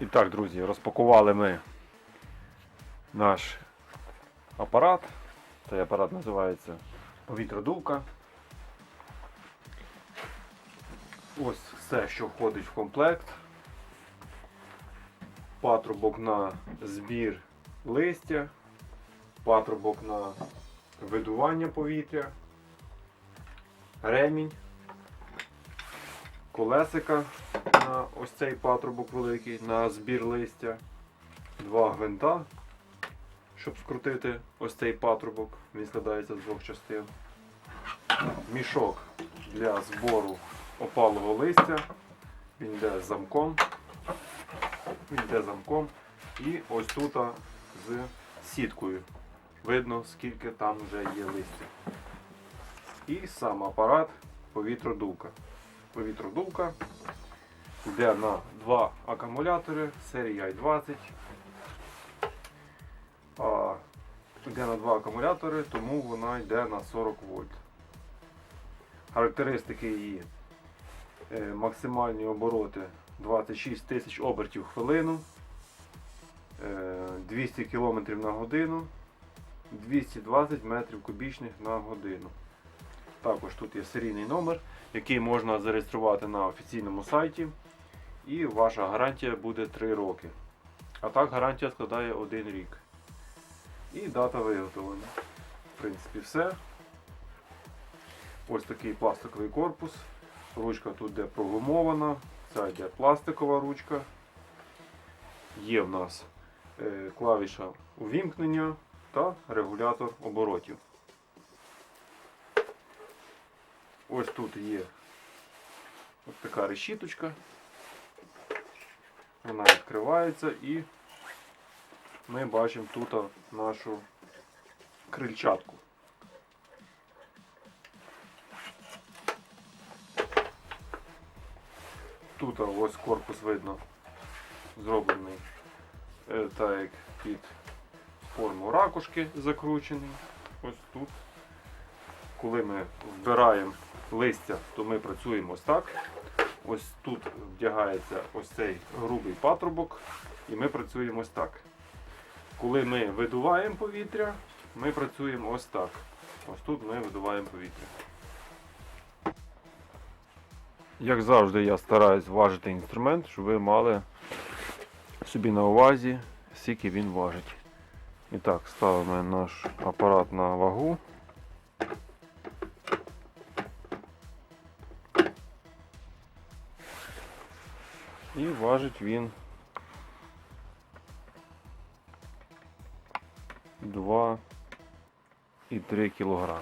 І так, друзі, розпакували ми наш апарат. Цей апарат називається повітродувка. Ось все, що входить в комплект. Патрубок на збір листя, патрубок на видування повітря, ремінь, колесика на ось цей патрубок великий на збір листя, два гвинта, щоб скрутити ось цей патрубок, він складається з двох частин. Мішок для збору опалого листя, він йде з замком. Він йде замком. І ось тут з сіткою. Видно, скільки там вже є листя. І сам апарат повітродувка. Повітродувка йде на два акумулятори серії i20. А, йде на два акумулятори, тому вона йде на 40 вольт. Характеристики її е, максимальні обороти 26 тисяч обертів в хвилину, е, 200 км на годину, 220 метрів кубічних на годину. Також тут є серійний номер, який можна зареєструвати на офіційному сайті. І ваша гарантія буде 3 роки. А так гарантія складає 1 рік. І дата виготовлення. В принципі, все. Ось такий пластиковий корпус. Ручка тут йде прогумована, ця йде пластикова ручка. Є в нас е, клавіша увімкнення та регулятор оборотів. Ось тут є ось така решіточка. Вона відкривається і ми бачимо тут нашу крильчатку. Тут ось корпус видно зроблений е, так як під форму ракушки закручений. Ось тут. Коли ми вбираємо листя, то ми працюємо ось так. Ось тут вдягається ось цей грубий патрубок, і ми працюємо ось так. Коли ми видуваємо повітря, ми працюємо ось так. Ось тут ми видуваємо повітря. Як завжди, я стараюсь важити інструмент, щоб ви мали собі на увазі, скільки він важить. І так, ставимо наш апарат на вагу. І важить він 2,3 кг.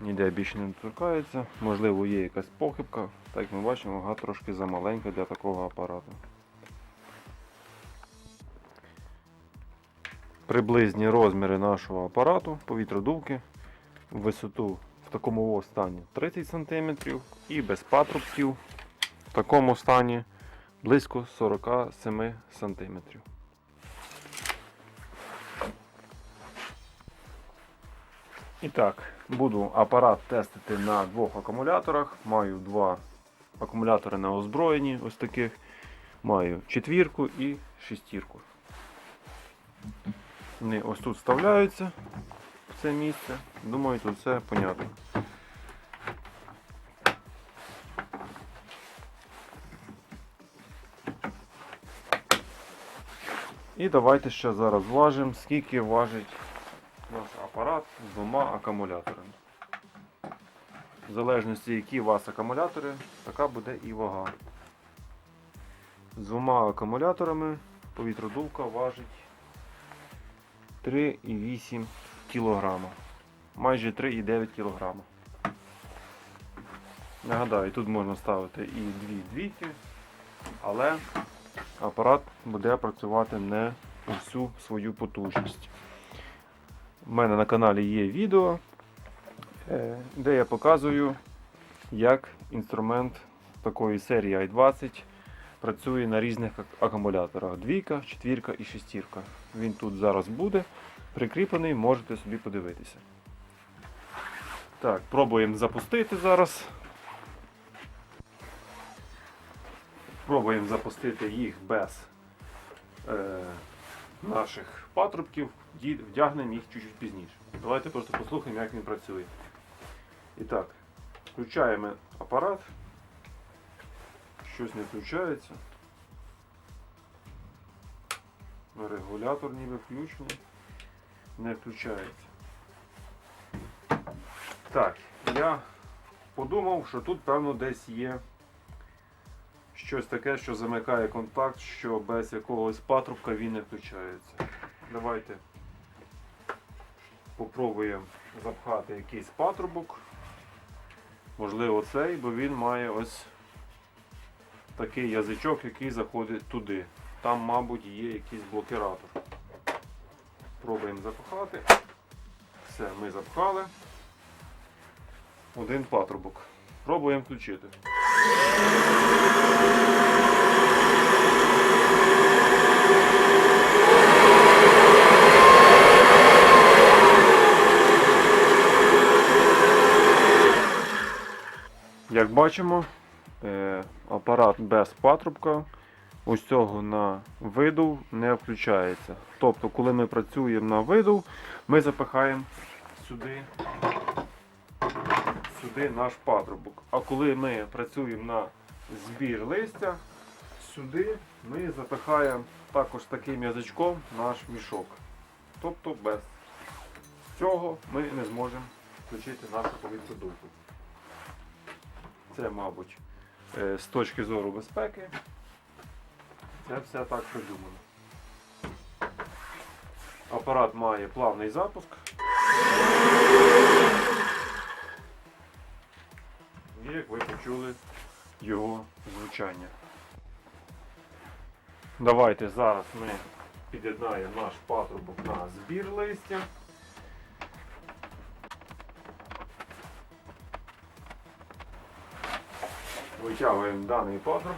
Ніде більше не торкається. Можливо, є якась похибка. Так як ми бачимо, вага трошки замаленька для такого апарату. Приблизні розміри нашого апарату повітродувки висоту в такому стані 30 см і без патрубків в такому стані близько 47 см. І так, буду апарат тестити на двох акумуляторах. Маю два акумулятори на озброєнні, ось таких. Маю четвірку і шестірку. Вони ось тут вставляються в це місце. Думаю, тут все понятно. І давайте ще зараз важимо, скільки важить наш апарат з двома акумуляторами. В залежності, які у вас акумулятори, така буде і вага. З двома акумуляторами повітродувка важить 3,8 кг. Майже 3,9 кг. Нагадаю, тут можна ставити і дві двійки, але апарат буде працювати не у всю свою потужність. У мене на каналі є відео, е, де я показую, як інструмент такої серії i20 працює на різних акумуляторах. Двійка, четвірка і шестірка. Він тут зараз буде прикріплений, можете собі подивитися. Так, пробуємо запустити зараз. Пробуємо запустити їх без е, наших патрубків, вдягнемо їх чуть-чуть пізніше. Давайте просто послухаємо, як він працює. І так, включаємо апарат. Щось не включається. Регулятор ніби включений. Не включається. Так, я подумав, що тут, певно, десь є щось таке, що замикає контакт, що без якогось патрубка він не включається. Давайте попробуємо запхати якийсь патрубок. Можливо, цей, бо він має ось такий язичок, який заходить туди. Там, мабуть, є якийсь блокіратор. Пробуємо запхати. Все, ми запхали. Один патрубок. Пробуємо включити. Як бачимо, е, апарат без патрубка ось цього на видув не включається. Тобто, коли ми працюємо на видув, ми запихаємо сюди, сюди наш патрубок. А коли ми працюємо на збір листя, сюди ми запихаємо також таким язичком наш мішок. Тобто без цього ми не зможемо включити нашу повітродувку. Це, мабуть, е, з точки зору безпеки. Це все так придумано. Апарат має плавний запуск. Як ви почули його звучання. Давайте зараз ми під'єднаємо наш патрубок на збір листя. Витягуємо даний патрубок.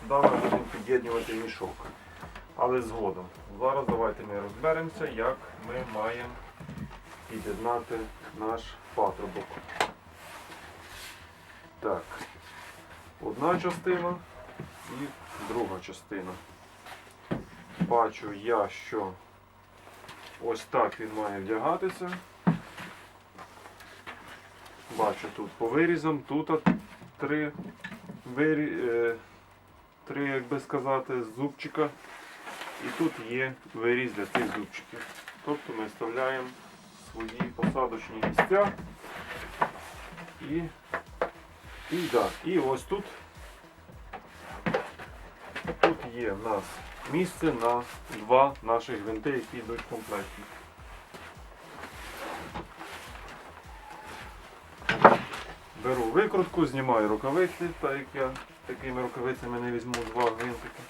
Сюди ми будемо під'єднувати мішок. Але згодом. Зараз давайте ми розберемося, як ми маємо під'єднати наш патрубок. Так, одна частина і друга частина. Бачу я, що ось так він має вдягатися. Бачу тут по вирізам, тут три, вирі, е, три, як би сказати, зубчика. І тут є виріз для цих зубчиків. Тобто ми вставляємо свої посадочні місця. І, і, да, і ось тут, тут є в нас місце на два наших гвинти, які йдуть в комплекті. Беру викрутку, знімаю рукавиці, так як я такими рукавицями не візьму два гвинтики.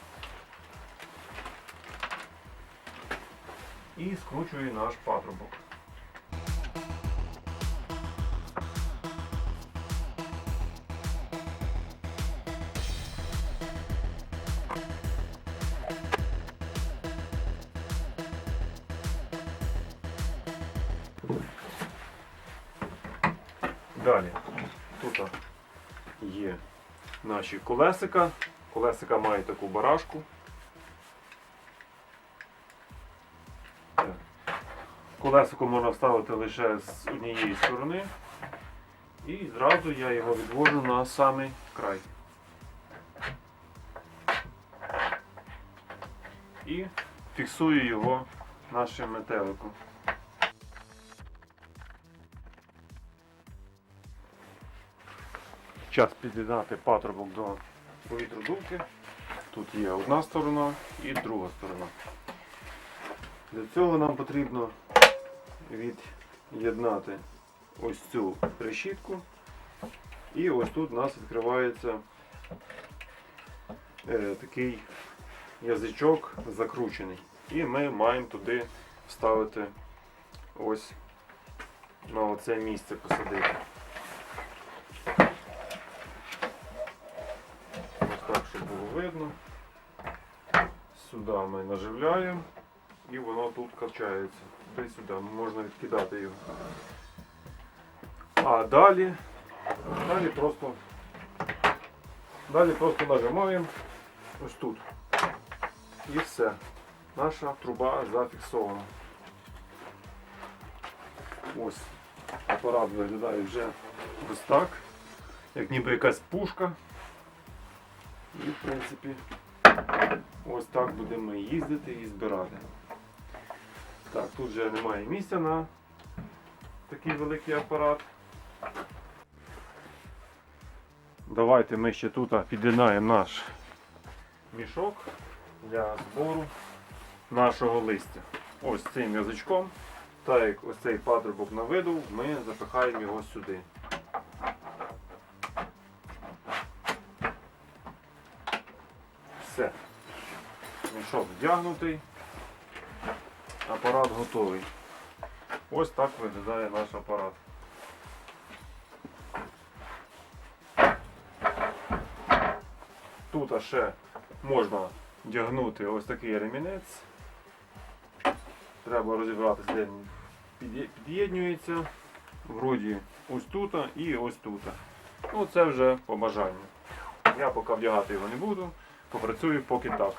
І скручую наш патрубок. Наші колесика. Колесика мають таку барашку. Колесико можна вставити лише з однієї сторони. І зразу я його відвожу на самий край. І фіксую його нашим метеликом. Час під'єднати патрубок до повітродувки. Тут є одна сторона і друга сторона. Для цього нам потрібно від'єднати ось цю решітку. І ось тут у нас відкривається е, такий язичок закручений. І ми маємо туди вставити ось на оце місце посадити. Ось так, щоб було видно. Сюди ми наживляємо і воно тут качається. Туди сюди можна відкидати його. А далі, далі просто, далі просто нажимаємо ось тут. І все. Наша труба зафіксована. Ось апарат виглядає вже ось так, як ніби якась пушка. І в принципі ось так будемо їздити і збирати. Так, тут вже немає місця на такий великий апарат. Давайте ми ще тут під'єднаємо наш мішок для збору нашого листя. Ось цим язичком, так як ось цей патрубок на виду, ми запихаємо його сюди. Все. Мішок вдягнутий, апарат готовий. Ось так виглядає наш апарат. Тут ще можна вдягнути ось такий ремінець. Треба розібратися, де він під'є- Вроді ось тут і ось тут. Ну це вже по бажанню. Я поки вдягати його не буду, попрацюю поки так.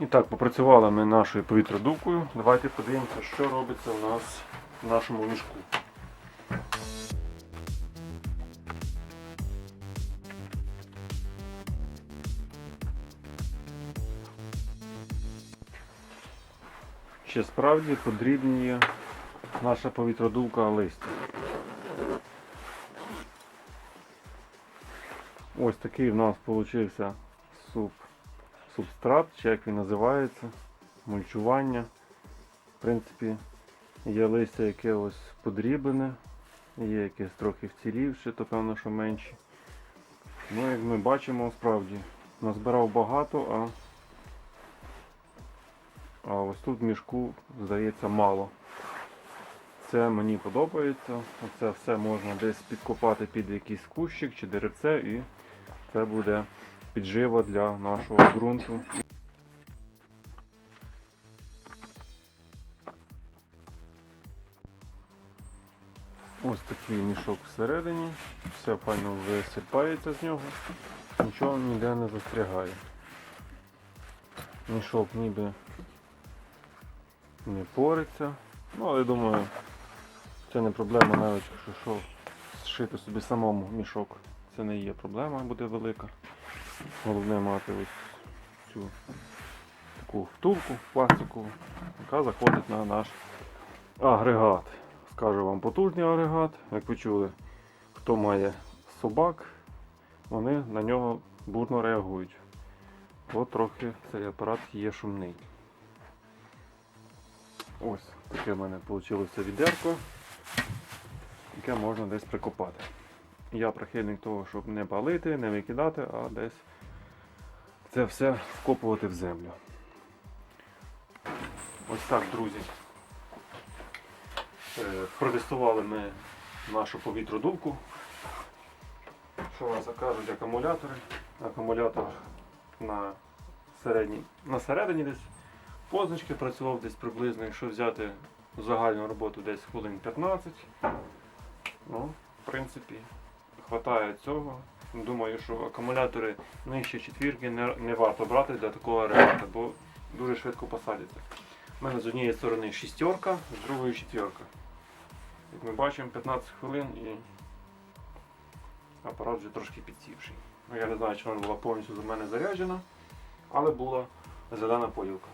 І так, попрацювали ми нашою повітродувкою. Давайте подивимося, що робиться у нас в нашому мішку. Ще справді подрібнює наша повітродувка листя. Ось такий в нас вийшов суп субстрат, чи як він називається, мульчування. В принципі, є листя яке ось подріблене, є якесь трохи вцілівше, то певно, що менші. Ну, як ми бачимо, справді, назбирав багато, а, а ось тут в мішку, здається, мало. Це мені подобається. Це все можна десь підкопати під якийсь кущик чи деревце і це буде піджива для нашого ґрунту. Ось такий мішок всередині. Все файно висипається з нього, нічого ніде не застрягає. Мішок ніби не пориться. Ну, але думаю, це не проблема навіть, якщо що, зшити собі самому мішок. Це не є проблема, буде велика. Головне мати ось цю таку втулку пластикову, яка заходить на наш агрегат. Скажу вам потужний агрегат, як ви чули, хто має собак, вони на нього бурно реагують. От трохи цей апарат є шумний. Ось таке в мене вийшло відерко, яке можна десь прикопати. Я прихильник того, щоб не палити, не викидати, а десь це все вкопувати в землю. Ось так, друзі. Е, Протестували ми нашу повітродувку. Що у нас кажуть акумулятори? Акумулятор на середній, на середині десь позначки працював десь приблизно, якщо взяти загальну роботу десь хвилин 15. Ну, в принципі, хватає цього. Думаю, що акумулятори нижче четвірки не, не варто брати для такого агрегата, бо дуже швидко посадяться. У мене з однієї сторони шістерка, з другої четверка. Як ми бачимо, 15 хвилин і апарат вже трошки підсівший. Ну, я не знаю, чи вона була повністю за мене заряджена, але була зелена поїлка.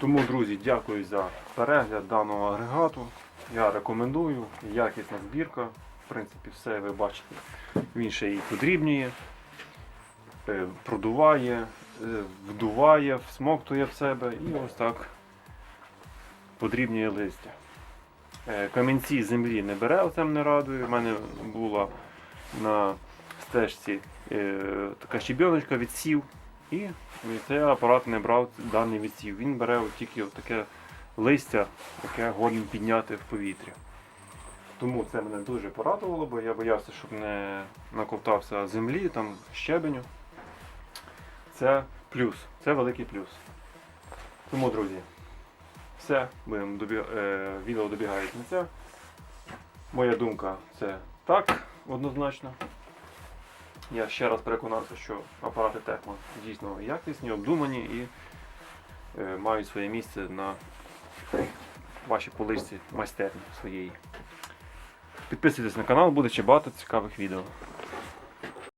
Тому, друзі, дякую за перегляд даного агрегату. Я рекомендую, якісна збірка. В принципі, все ви бачите. Він ще і подрібнює, е, продуває, е, вдуває, всмоктує в себе і ось так подрібнює листя. Е, Камінці землі не бере, оце мене радує. У мене була на стежці така щебіночка відсів. І цей апарат не брав даний відсів. Він бере от тільки от таке листя, яке годен підняти в повітря. Тому це мене дуже порадувало, бо я боявся, щоб не наковтався землі, там щебеню. Це плюс, це великий плюс. Тому, друзі, все, будемо добі... е, відео добігає кінця. Моя думка це так, однозначно. Я ще раз переконався, що апарати Текман дійсно якісні, обдумані і е, мають своє місце на вашій поличці майстерні своєї. Підписуйтесь на канал, буде ще багато цікавих відео.